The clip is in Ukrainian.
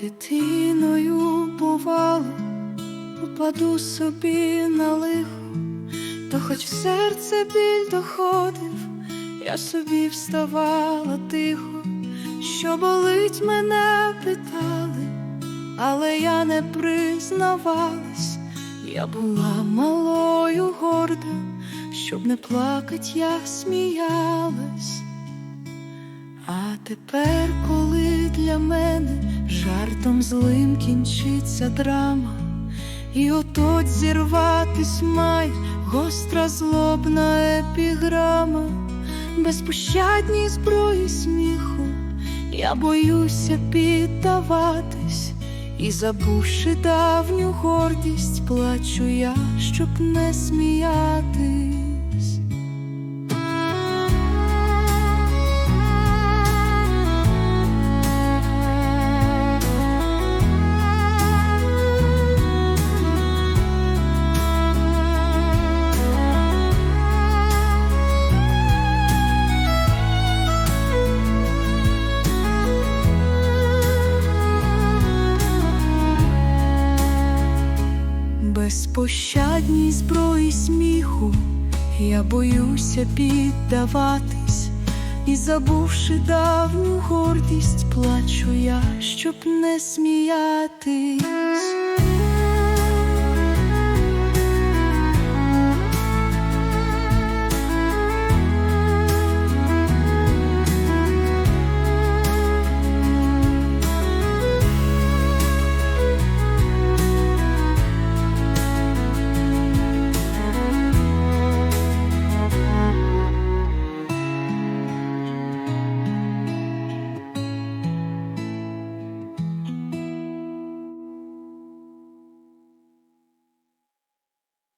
дитиною бувало, упаду собі на лихо, то хоч в серце біль доходив, я собі вставала тихо, що болить мене питали, але я не признавалась, я була малою горда, щоб не плакать, я сміялась. А тепер, коли для мене жартом злим кінчиться драма, і отот зірватись має гостра злобна епіграма, безпощадній зброї сміху, я боюся піддаватись, і забувши давню гордість, плачу я, щоб не сміятись. Безпощадній зброї сміху, я боюся піддаватись, і забувши давню гордість, плачу я, щоб не сміятись.